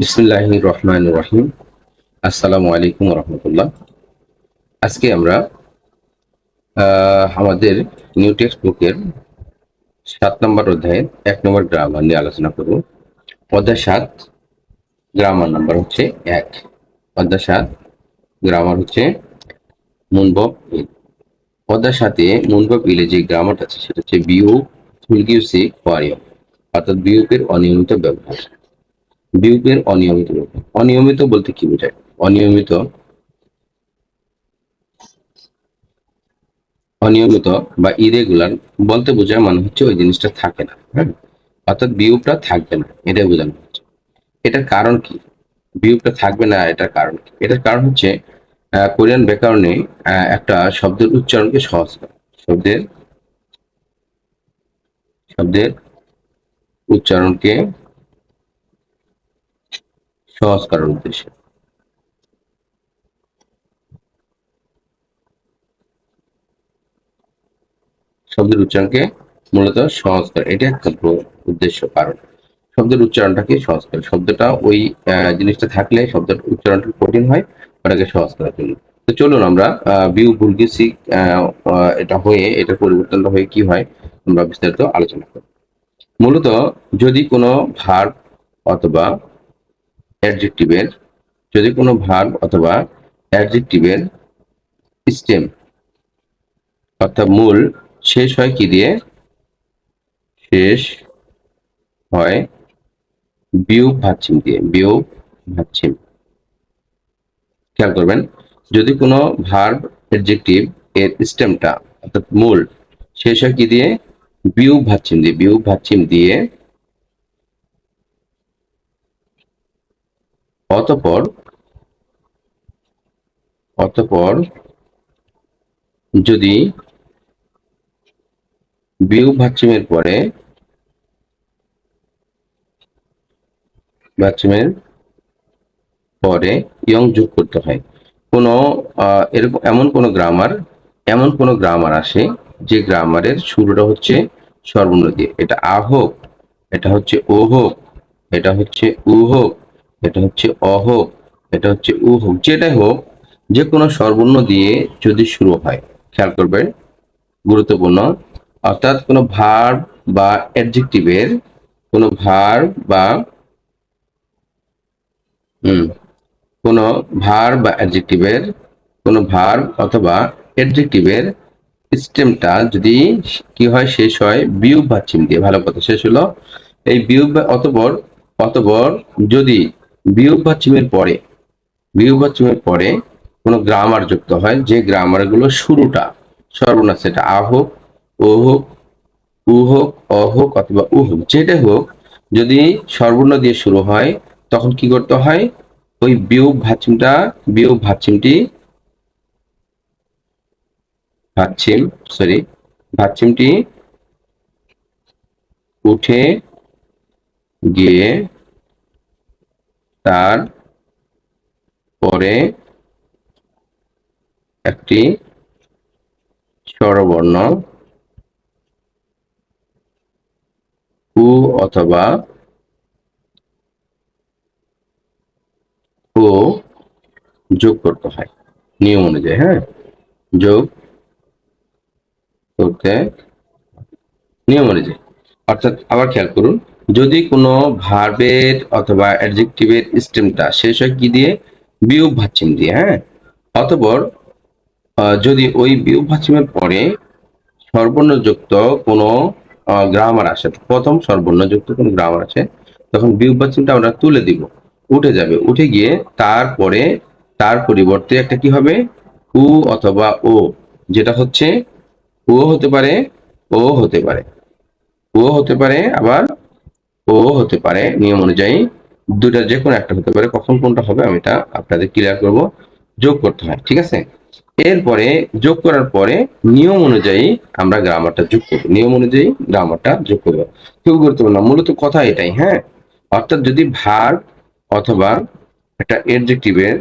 বিসমুল্লাহ রহমান রহিম আসসালামু আলাইকুম রহমতুল্লাহ আজকে আমরা আমাদের নিউ টেক্সট বুকের সাত নম্বর অধ্যায়ের এক নম্বর গ্রামার নিয়ে আলোচনা করব। অধ্যায় সাত, গ্রামার নাম্বার হচ্ছে এক। অধ্যায় সাত, গ্রামার হচ্ছে মুনবব ইল অধ্যায় সাথে মুনবব ইলে যে গ্রামারটা আছে, সেটা হচ্ছে বিউ ফুলগিউসি কোয়ারিয়াম অর্থাৎ বিউপের অনিয়মিত ব্যবহার। বিয়োগের অনিয়মিত ব্যবহার অনিয়মিত বলতে কি বোঝায়? অনিয়মিত অনিয়মিত বা ইরেগুলার বলতে বোঝায় মানে হচ্ছে ওই জিনিসটা থাকে না হ্যাঁ? অর্থাৎ বিয়োগটা থাকবে না, এটাই বোঝানো হচ্ছে। এটার কারণ কি? বিয়োগটা থাকবে না, এটার কারণ কি? এটার কারণ হচ্ছে কোরিয়ান ব্যাকরণে একটা শব্দের উচ্চারণকে সহজ করে। শব্দের শব্দের উচ্চারণকে সহজ করার উদ্দেশ্যে। শব্দের উচ্চারণকে মূলত সহজ করে এটা একমাত্র উদ্দেশ্য, কারণ শব্দের উচ্চারণটাকে সহজ করে শব্দটা ওই জিনিসটা থাকলে শব্দের উচ্চারণটা কঠিন হয়, ওটাকে সহজ করার জন্য। তো চলুন আমরা বিউ বুলগিসি এটা হয়ে এটা পরিবর্তনটা হয়ে কি হয়, আমরা বিস্তারিত আলোচনা করব। মূলত যদি কোনো ভার্ব অথবা অ্যাডজেক্টিভের যদি কোনো ভার্ব অথবা অ্যাডজেক্টিভের স্টেম অর্থাৎ মূল শেষ হয় কি দিয়ে? শেষ হয় বিয়োগ ভাচ্ছিম দিয়ে, বিয়োগ ভাচ্ছিম খেয়াল করবেন, যদি কোনো ভার্ব অ্যাডজেক্টিভ এর স্টেমটা অর্থাৎ মূল শেষ হয় কি দিয়ে? বিয়োগ ভাচ্ছিম দিয়ে, বিয়োগ ভাচ্ছিম দিয়ে অতপর অতপর যদি বিয়োগ ভাচ্ছিমের পরে ভাচ্ছিমের পরে ইয়ং যোগ করতে হয় কোনো আহ, এরকম এমন কোনো গ্রামার এমন কোনো গ্রামার আসে যে গ্রামারের শুরুটা হচ্ছে সর্বর্ণ দিয়ে। এটা আ হোক এটা হচ্ছে ও হোক এটা হচ্ছে উ হোক এটা হচ্ছে অ হোক এটা হচ্ছে উ হোক যেটাই হোক যে কোনো সর্বর্ণ দিয়ে যদি শুরু হয়, খেয়াল করবে গুরুত্বপূর্ণ। অর্থাৎ কোনো ভার বা অ্যাডজেক্টিভের কোনো ভার বা, হুম, কোনো ভার বা অ্যাডজেক্টিভের কোনো ভার অথবা অ্যাডজেক্টিভের স্টেমটা যদি কি হয়, শেষ হয়, বিয়োগ বা চিহ্ন দিয়ে। ভালো কথা, শেষ হলো। এই বিয়োগ বা অতপর অতপর যদি বিয়োগ বা চিহ্নের পরে বিয়োগ বা চিহ্নের পরে কোনো গ্রামার যুক্ত হয়, যে গ্রামারগুলো শুরুটা সর্বনাশ সেটা আ হোক, ও হোক, উ হোক, অ হোক অথবা উ হোক, যেটা হোক, যদি সর্বর্ণ দিয়ে শুরু হয়, তখন কি করতে হয়? ওই বিয়োগ ভাচ্ছিমটা বিয়োগ ভাচ্ছিমটি ভাচ্ছিম সরি ভাচ্ছিমটি উঠে গিয়ে তার পরে একটি স্বরবর্ণ উ অথবা ও যোগ করতে হয়, নিয়ম অনুযায়ী হ্যাঁ? যোগ করতে, নিয়ম অনুযায়ী। অর্থাৎ আবার খেয়াল করুন যদি কোনো ভার্বের অথবা অ্যাডজেক্টিভের স্টেমটা শেষ হয় কি দিয়ে? বিয়োগ ভাচ্ছিম দিয়ে হ্যাঁ? অতপর যদি ওই বিয়োগ ভাচ্ছিমের পরে সর্বর্ণযুক্ত কোনো গ্রামার আসে, প্রথম সর্বর্ণযুক্ত কোনো গ্রামার আছে, তখন বিয়োগ ভাচ্ছিমটা আমরা তুলে দিব। উঠে যাবে। উঠে গিয়ে তারপরে, তার পরিবর্তে একটা কি হবে? উ অথবা ও, যেটা হচ্ছে ও হতে পারে, ও হতে পারে। ও হতে পারে আবার ও হতে পারে নিয়ম অনুযায়ী দুটার যে কোনো একটা হতে পারে। কখন কোনটা হবে আমি এটা আপনাদের ক্লিয়ার করব। যোগ করতে হয়, ঠিক আছে? এরপরে যোগ করার পরে নিয়ম অনুযায়ী আমরা গ্রামারটা যোগ করব। নিয়ম অনুযায়ী গ্রামারটা যোগ করব। খুব গুরুত্বপূর্ণ। মূলত কথা এটাই হ্যাঁ? অর্থাৎ যদি ভার অথবা একটা এডজেক্টিভের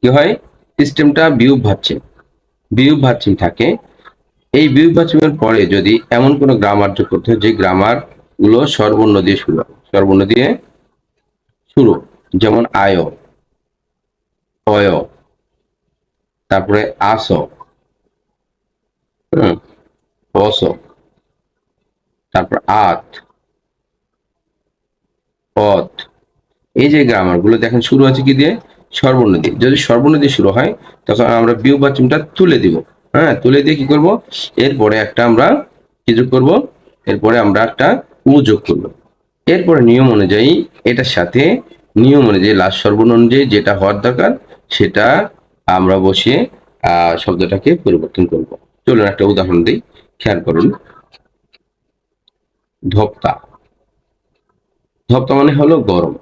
কি হয়? সিস্টেমটা বিয়োগ ভাবছে বিয়োগ ভাবছিম থাকে। এই বিয়োগ ভাবছিমের পরে যদি এমন কোনো গ্রামার যোগ করতে হয়, যে গ্রামার গুলো সর্বর্ণ দিয়ে শুরু সর্বর্ণ দিয়ে শুরু। যেমন আয়, অয়, তারপরে আস অস, তারপর আত পথ এই যে গ্রামারগুলো দেখেন, শুরু আছে কি দিয়ে? সর্বর্ণ দিয়ে। যদি সর্বর্ণ দিয়ে শুরু হয়, তখন আমরা বিউ বা চিমটা তুলে দিব। হ্যাঁ তুলে দিয়ে কি করব? এরপরে একটা আমরা কিছু করব? এরপরে আমরা একটা উ করব এরপরে নিয়ম অনুযায়ী এটার সাথে নিয়ম অনুযায়ী লাস্ট সর্বর্ণ অনুযায়ী যেটা হওয়ার দরকার, সেটা আমরা আহ শব্দটাকে পরিবর্তন করব। চলুন একটা উদাহরণ দিই। খেয়াল করুন। ধপ্তা। ধপ্তা মানে হলো গরম।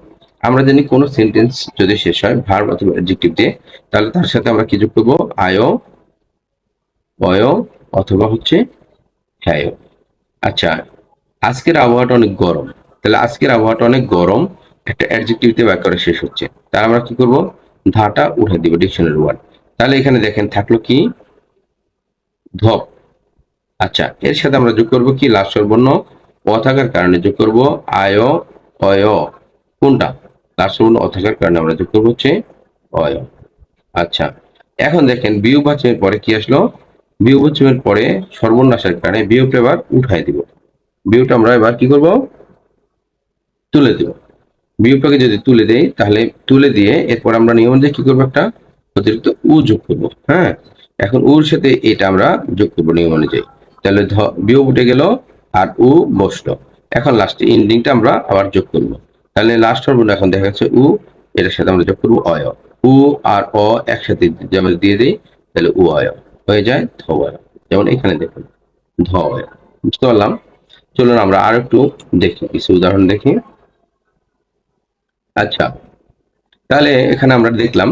আমরা জানি কোনো সেন্টেন্স যদি শেষ হয় ভার্ব অথবা অ্যাডজেক্টিভ দিয়ে, তাহলে তার সাথে আমরা কি যোগ করব? আয়, অয় অথবা হচ্ছে হ্যায়। আচ্ছা আজকের আবহাওয়াটা অনেক গরম। তাহলে আজকের আবহাওয়াটা অনেক গরম, একটা অ্যাডজেক্টিভ দিয়ে বাক্যটা শেষ হচ্ছে। তাহলে আমরা কি করব? ধাটা উঠে দিব ডিকশনারি ওয়ার্ড তাহলে এখানে দেখেন থাকল কি? ধপ। আচ্ছা এর সাথে আমরা যোগ করব কি? লাস্ট সর্বর্ণ অ থাকার কারণে যোগ করব আয়, অয়। কোনটা? লাস্ট সর্বর্ণ অ থাকার কারণে আমরা যোগ করব হচ্ছে অয়। আচ্ছা এখন দেখেন বিয়োগ বাচ্চের পরে কি আসলো? বিয়োগ বাচ্চের পরে সর্বর্ণ আসার কারণে বিয়োগটা এবার উঠাই দিব। বিয়োগটা আমরা এবার কি করব? তুলে দিব। বিয়োগটাকে যদি তুলে দেই, তাহলে তুলে দিয়ে এরপর আমরা নিয়ম অনুযায়ী কি করব একটা? অতিরিক্ত উ যোগ করব হ্যাঁ? এখন উর সাথে এটা আমরা যোগ করব নিয়ম অনুযায়ী। তাহলে বিয়োগ উঠে গেল আর উ বসল। এখন লাস্টে এন্ডিংটা আমরা আবার যোগ করব। তাহলে লাস্ট সর্বর্ণ এখন দেখা যাচ্ছে উ এটার সাথে আমরা যোগ করব অয়। উ আর অ একসাথে যেমন দিয়ে দিই, তাহলে উ অয়। হয়ে যায় ধ অয়। যেমন এখানে দেখুন, ধ অয়। বুঝতে পারলাম? চলুন আমরা আর একটু দেখি, কিছু উদাহরণ দেখি। আচ্ছা তাহলে এখানে আমরা দেখলাম,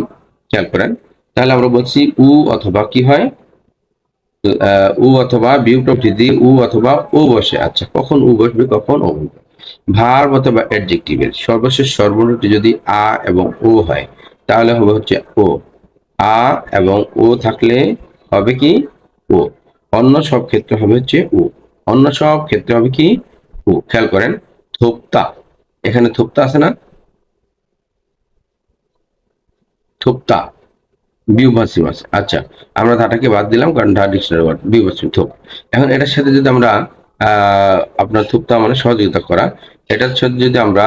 খেয়াল করেন, তাহলে আমরা বলছি উ অথবা কি হয়? উ অথবা বিউট অফ উ অথবা ও বসে। আচ্ছা কখন উ বসবে, কখন ও বসবে? ভার্ব অথবা অ্যাডজেক্টিভের সর্বশেষ সর্বনামটি যদি আ এবং ও হয়, তাহলে হবে হচ্ছে ও। আ এবং ও থাকলে হবে কি? ও। অন্য সব ক্ষেত্রে হবে হচ্ছে ও। অন্য সব ক্ষেত্রে হবে কি? খেয়াল করেন, থোপ্তা। এখানে থোপ্তা আছে না? থোপ্তা। বিউভাসি মাছ আচ্ছা আমরা ধাটাকে বাদ দিলাম কারণ ধা ডিকশনারি ওয়ার্ড বিউভাসি থোপ। এখন এটার সাথে যদি আমরা আপনার থোপ্তা মানে সহযোগিতা করা, এটার সাথে যদি আমরা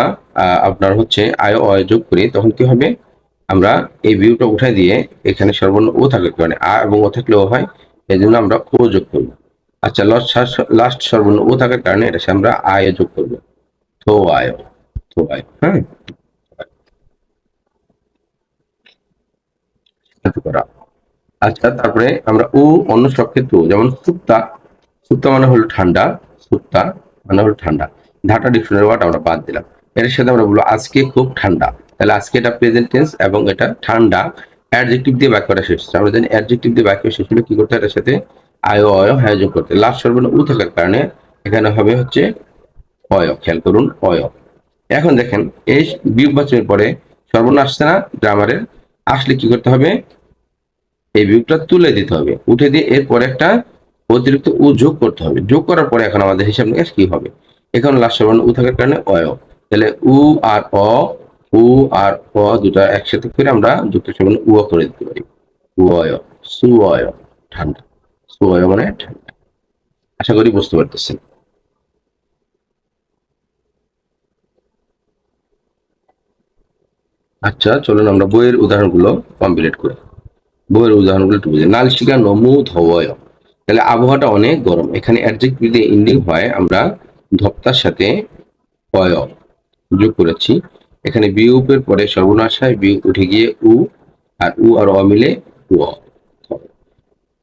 আপনার হচ্ছে আয় অয় যোগ করি, তখন কি হবে? আমরা এই ভিউটা উঠাই দিয়ে এখানে সর্বর্ণ ও থাকার কারণে, আ এবং ও থাকলে ও হয় এই জন্য আমরা ও যোগ করব। আচ্ছা লাস্ট সর্বর্ণ ও থাকার কারণে এটা আমরা আয় যোগ করব। থো আয় থো আয় হ্যাঁ? আচ্ছা তারপরে আমরা ও অন্য ক্ষেত্রে ও, যেমন সুপ্তা সুপ্তা মানে হলো ঠান্ডা সুপ্তা মানে হলো ঠান্ডা। ঢাকা ডিকশনারি ওয়ার্ড আমরা বাদ দিলাম। এর সাথে আমরা বলব আজকে খুব ঠান্ডা। তাহলে আজকে এটা প্রেজেন্ট টেন্স এবং এটা ঠান্ডা। অ্যাডজেক্টিভ দিয়ে বাক্যটা শেষ আমরা জানি অ্যাডজেক্টিভ দিয়ে বাক্য শেষ হলে কি করতে এটার সাথে আয় অয় যোগ করতে লাস্ট সর্বর্ণ উ থাকার কারণে এখানে হবে হচ্ছে অয় খেয়াল করুন অয় এখন দেখেন, এই বিবাচনের পরে আসছে না গ্রামারের আসলে কি করতে হবে? এই বিয়োগটা তুলে দিতে হবে। উঠে দিয়ে এরপরে একটা অতিরিক্ত উ যোগ করতে হবে। যোগ করার পরে এখন আমাদের হিসাব নিকাশ কি হবে? এখন লাস্ট সর্বর্ণ উ থাকার কারণে অয় তাহলে উ আর অ, উ আর অ দুটা একসাথে করে আমরা যুক্ত সর্বর্ণ উ করে দিতে পারি। উ অয় সু অয় ঠান্ডা। মানে ঠান্ডা আশা করি বুঝতে পারতেছেন। আচ্ছা চলুন আমরা বইয়ের উদাহরণগুলো কমপ্লিট করি। বইয়ের উদাহরণগুলো একটু বুঝি। নালশিকা নমু ধবয় তাহলে আবহাওয়াটা অনেক গরম। এখানে অ্যাডজেক্টিভ দিয়ে ইন্ডিং হয়, আমরা ধপ্তার সাথে অয় যোগ করেছি। এখানে বিউপের পরে সর্বনাশায় বিউ উঠে গিয়ে উ, আর উ আর অ মিলে উ।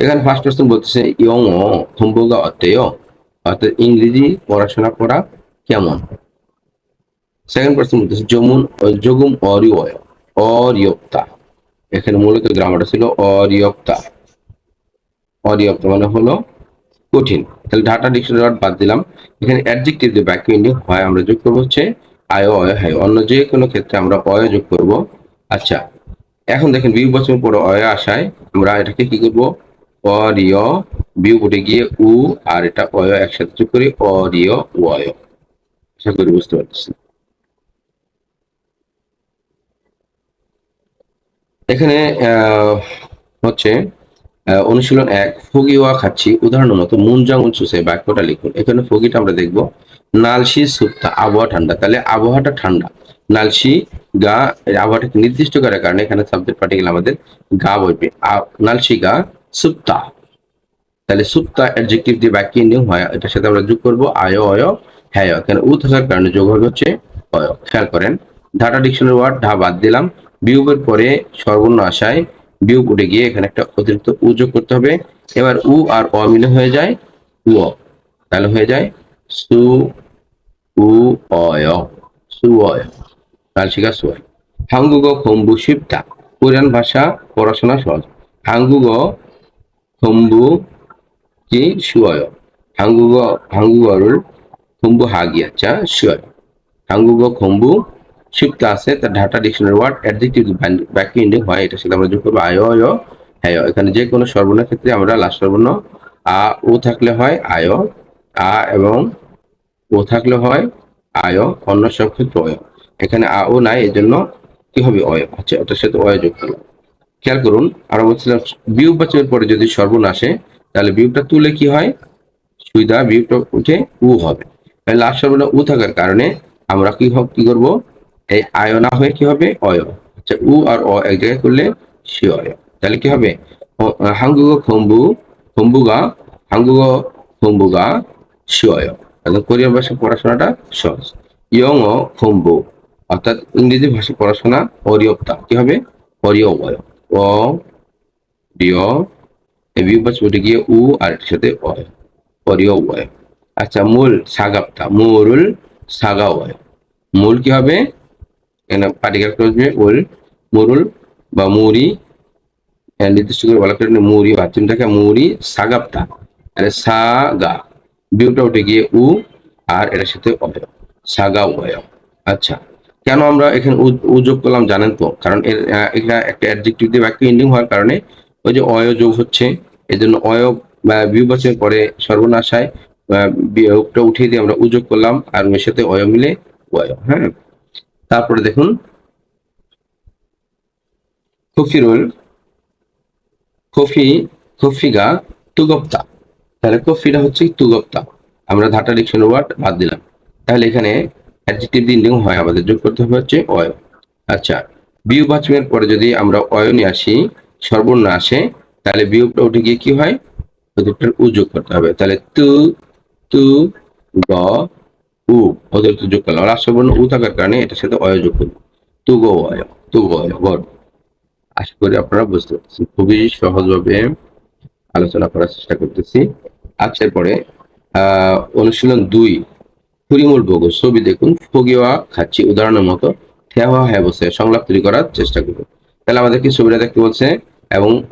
এখানে ফার্স্ট পার্সন বলতেছে ইয়ং অ হোমবর্গা অতেয়, অর্থাৎ ইংরেজি পড়াশোনা করা কেমন? সেকেন্ড পার্সন বলতেছে, যমুন, যোগুম অরিয় অরিয়ক্তা। এখানে মূলত গ্রামারটা ছিল অরিয়ক্তা। অরিয়ক্তা মানে হলো কঠিন। তাহলে ঢাটা ডিকশনারি ওয়ার্ড বাদ দিলাম। এখানে অ্যাডজেক্টিভ দিয়ে বাক্য ইন্ডিং হয়, আমরা যোগ করব হচ্ছে আয়, অয়, হয়। অন্য যে কোনো ক্ষেত্রে আমরা অয় যোগ করব। আচ্ছা এখন দেখেন বিউ বছর পরে অয় আসায়, আমরা এটাকে কি করব? অরিয় বিউ উঠে গিয়ে উ, আর এটা অয় একসাথে যোগ করি অরিয় করি বুঝতে পারতেছি। এখানে হচ্ছে অনুশীলন এক, ফগিওয়া খাচ্ছি। উদাহরণ মতো মুনজাং উঁচুসে বাক্যটা লিখুন। এখানে ফগিটা আমরা দেখব, নালসি সুপ্তা, আবহাওয়া ঠান্ডা। তাহলে আবহাওয়াটা ঠান্ডা। নালসি, গা, আবহাওয়াটাকে নির্দিষ্ট করার কারণে এখানে সাবজেক্ট পার্টিকেল আমাদের গা বলবে আ- নালসি গা সুপ্তা। তাহলে সুপ্তা অ্যাডজেক্টিভ দিয়ে বাক্য ইন্ডিং হয়, এটার সাথে আমরা যোগ করব আয়, অয়, হ্যায় কেন উ থাকার কারণে যোগ হবে হচ্ছে অয়। খেয়াল করেন ঢাটা ডিকশনারি ওয়ার্ড ঢা বাদ দিলাম, বিয়োগের পরে সর্বর্ণ আশায় বিয়োগ উঠে গিয়ে এখানে একটা অতিরিক্ত উ যোগ করতে হবে। এবার উ আর অ মিলে হয়ে যায় উ। তাহলে হয়ে যায় সু, উ, অয়। সু, অয়। নালশিকা সুয় হাঙ্গুগ খম্বু শিবটা কোরিয়ান ভাষা, পড়াশোনা সহজ। হাঙ্গুগ খম্বু 지 쉬워요. 한국어 한국어를 공부하기 자 쉬워요. 한국어 공부 쉽다 আছে তার ঢাটা ডিকশনারি ওয়ার্ড অ্যাডজেক্টিভ বাক্য ইন্ডিং হয় এটা সাথে আমরা যোগ করবো আয় অয় হ্যায় এখানে যে কোনো সর্বর্ণের ক্ষেত্রে আমরা লাস্ট সর্বর্ণ আ ও থাকলে হয় আয় আ এবং ও থাকলে হয় আয় অন্য সব ক্ষেত্রে অয় এখানে আ ও নাই এই জন্য কি হবে অয় আচ্ছা ওটার সাথে অয় যোগ করলাম খেয়াল করুন আমরা বলছিলাম, বিয়োগ বাচকের পরে যদি সর্বন আসে, তাহলে বিয়োগটা তুলে কি হয়? সুবিধা, বিয়োগটা উঠে উ হবে। তাহলে লাস্ট সর্বন উ থাকার কারণে আমরা কি কি করব? এই আয় না হয়ে কি হবে? অয়। আচ্ছা উ আর অ এক জায়গায় করলে সি অয়। তাহলে কি হবে? হাঙ্গুগ খম্বু, খম্বুগা, হাঙ্গুগ খম্বুগা শিয় একদম কোরিয়ান ভাষা পড়াশোনাটা সহজ। ইয়ং ও খম্বু, অর্থাৎ ইংরেজি ভাষা পড়াশোনা অরিয়প্তা। কি হবে? অরিয়বয় অ রিয় এই গিয়ে উ আর এটার সাথে অয় অরিয়বয় আচ্ছা মূল সাগাপ্তা মূল সাগাওয় মূল কি হবে? পাটিকার করবে উল মুরুল বা আহ, নির্দিষ্ট করে বলা করে মুড়ি বাথরুমটাকে মুড়ি সাগাপ্তা তাহলে সাগা বিউটা উঠে গিয়ে উ আর এটার সাথে অয় সাগা অয় আচ্ছা কেন আমরা এখানে উ- উ যোগ করলাম জানেন তো? কারণ এর এটা একটা অ্যাডজেক্টিভ দিয়ে বাক্য এন্ডিং হওয়ার কারণে ওই যে অয় যোগ হচ্ছে জন্য অয় বা বিয়োগবাচকের পরে সর্বনাশায় বিয়োগটা উঠিয়ে দিয়ে আমরা উ যোগ করলাম আর ওর সাথে অয় মিলে অয় হ্যাঁ? তারপরে দেখুন। কফিরুল, কফি, কফিগা, তুগপ্তা। তাহলে কফিটা হচ্ছে তুগপ্তা। আমরা ধাটা ডিকশন ওয়ার্ড বাদ দিলাম। তাহলে এখানে অ্যাডজেক্টিভ দিন হয় আমাদের, যোগ করতে হবে হচ্ছে অয়। আচ্ছা বিয়োগ বাচকের পরে যদি আমরা অয় নিয়ে আসি সর্বর্ণ আসে, তাহলে বিয়োগটা উঠে গিয়ে কি হয়? ওদেরটার উ যোগ করতে হবে। তাহলে তু তু, গ, উ, ওদের তো যোগ করলাম। লাস্ট সর্বর্ণ উ থাকার কারণে এটার সাথে অয় যোগ করব। তু গো অয়, তু গো অয় আশা করি আপনারা বুঝতে পারছেন। খুবই সহজভাবে আলোচনা করার চেষ্টা করতেছি। আচ্ছা পরে অনুশীলন দুই। পরিমূল ভোগ ছবি দেখুন, ফগিওয়া খাচ্ছি, উদাহরণের মতো থেওয়া হ্যাঁ বসে, সংলাপ তৈরি করার চেষ্টা করুন। তাহলে আমাদেরকে ছবিটা দেখতে বলছে? এবং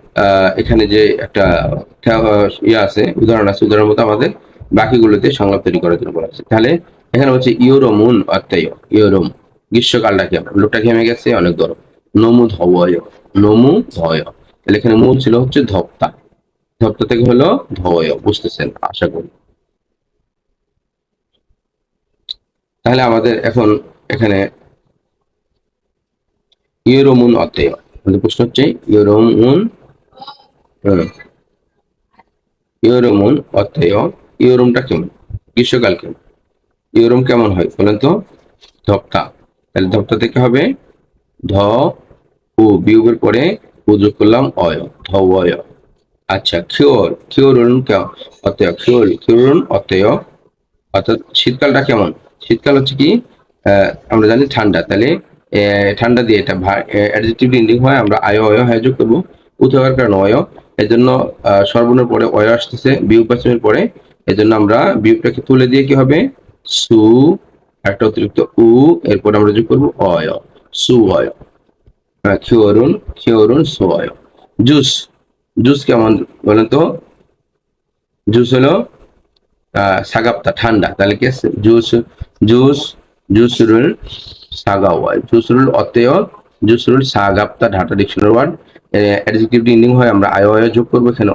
এখানে যে একটা ঠেওয়া- ইয়ে আছে, উদাহরণ আছে, উদাহরণের মতো আমাদের বাকিগুলোতে সংলাপ তৈরি করার জন্য বলা আছে। তাহলে এখানে হচ্ছে ইউরোমুন অত্যায়, ইউরোম, গ্রীষ্মকালটা কেমন লোকটা ঘেমে গেছে, অনেক গরম। নমু ধবয়, নমু ধয় তাহলে এখানে মূল ছিল হচ্ছে ধপ্তা। ধপ্তা থেকে হলো ধবয়, বুঝতেছেন, আশা করি। তাহলে আমাদের এখন এখানে ইউরোমুন অত্যয় আমাদের প্রশ্ন হচ্ছে ইউরোমুন ইউরোমুন অত্যয় ইউরোমটা কেমন? গ্রীষ্মকাল কেমন? ইউরোম কেমন হয় বলেন তো? ধপ্তা তাহলে ধপ্তা থেকে হবে ধ, উ, বিয়োগের পরে যোগ করলাম অয় ধ অয় আচ্ছা খিওর খিওরুন কেমন অত্যয় খিওর খিওরুন অত্যয় অর্থাৎ শীতকালটা কেমন? শীতকাল হচ্ছে কি আমরা জানি ঠান্ডা। তাহলে ঠান্ডা দিয়ে এটা অ্যাডজেক্টিভ ইন্ডিং হয় আমরা আয় অয় হয়ে যোগ করব। উঠাবার কারণে অয়। এর জন্য সর্বনের পরে অয় আসতেছে বিয়োগ পাঁচমের পরে। এই জন্য আমরা বিয়োগটাকে তুলে দিয়ে কি হবে? সু একটা অতিরিক্ত উ এরপর আমরা যোগ করব অয়। সু অয়। আহ, খিওরুন খিওরুন সু অয়। জুস। জুস কেমন বলেন তো? জুস হলো সাগাপ্তা ঠান্ডা। তাহলে কি? জুস জুস জুসরুল সাগাওয়াই জুসরুল অতেয় জুসরুল সাগাপ্তা ঢাটা ডিকশনারি ওয়ার্ড অ্যাডজেক্টিভ ইন্ডিং হয় আমরা আয় অয় যোগ করব এখানে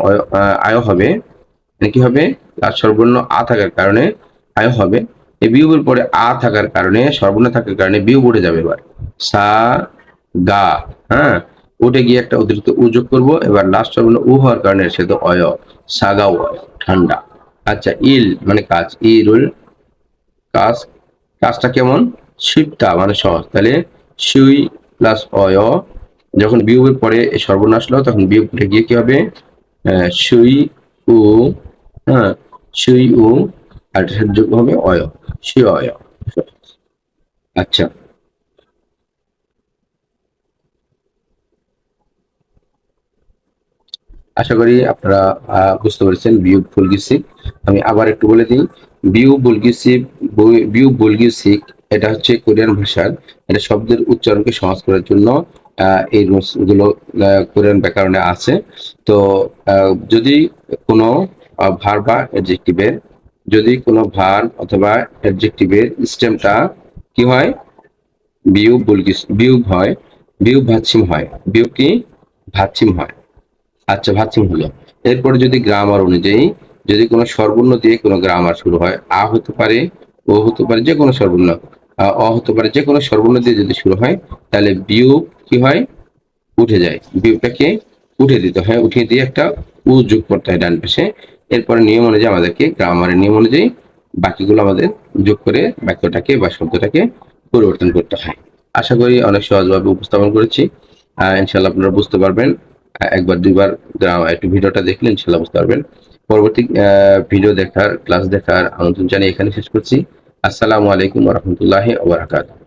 আয় হবে। কি হবে? তার সর্বর্ণ আ থাকার কারণে আয় হবে। এই বিয়োগের পরে আ থাকার কারণে সর্বর্ণ থাকার কারণে বিয়োগ উঠে যাবে এবার। সা গা হ্যাঁ? উঠে গিয়ে একটা অতিরিক্ত উ যোগ করব এবার লাস্ট সর্বর্ণ উ হওয়ার কারণে সে তো অয় অয়, ঠান্ডা। আচ্ছা ইল মানে কাজ। ইরুল কাজ। কাজটা কেমন? শিবটা মানে সহজ। তাহলে সুই প্লাস অয়, যখন বিয়োগের পরে সর্বনাশ আসলো তখন বিয়োগ উঠে গিয়ে কি হবে? সুই, উ হ্যাঁ সুই, উ, আর যোগ হবে অয়, সুই, অয়। আচ্ছা। আশা করি আপনারা বুঝতে পেরেছেন বিয়োগ বুলগিসিক আমি আবার একটু বলে দিই বিউ বুলগিসিক বিউ বুলগিসিক এটা হচ্ছে কোরিয়ান ভাষার এটা শব্দের উচ্চারণকে সহজ করার জন্য এই রুলসগুলো আহ, কোরিয়ান ব্যাকরণে আছে। তো যদি কোনো ভার বা অ্যাডজেক্টিভের যদি কোনো ভার অথবা অ্যাডজেক্টিভের স্টেমটা কি হয়? বিউ বুলগিস বিয়োগ হয় বিয়োগ ভাচ্ছিম হয় বিয়োগ কি? ভাচ্ছিম হয়। আচ্ছা ভাচ্ছিম হলো? এরপরে যদি গ্রামার অনুযায়ী যদি কোনো স্বরবর্ণ দিয়ে কোনো গ্রামার শুরু হয় আ হতে পারে ও হতে পারে যে কোনো স্বরবর্ণ আহ, অ হতে পারে যে কোনো স্বরবর্ণ দিয়ে যদি শুরু হয় তাহলে বিয়োগ কি হয়? উঠে যায়। বিয়োগটাকে উঠে দিতে হয় উঠিয়ে দিয়ে একটা উ যোগ করতে হয় ডান পাশে। এরপরে নিয়ম অনুযায়ী আমাদেরকে গ্রামারের নিয়ম অনুযায়ী বাকিগুলো আমাদের যোগ করে বাক্যটাকে বা শব্দটাকে পরিবর্তন করতে হয়। আশা করি অনেক সহজভাবে উপস্থাপন করেছি। ইনশাল্লাহ আপনারা বুঝতে পারবেন। একবার, দুইবার একটু ভিডিওটা দেখলে ইনশাল্লাহ বুঝতে পারবেন। পরবর্তী ভিডিও দেখার ক্লাস দেখার আমন্ত্রণ জানিয়ে এখানে শেষ করছি। আসসালামু আলাইকুম রহমতুল্লাহ ওবরাকাতুহ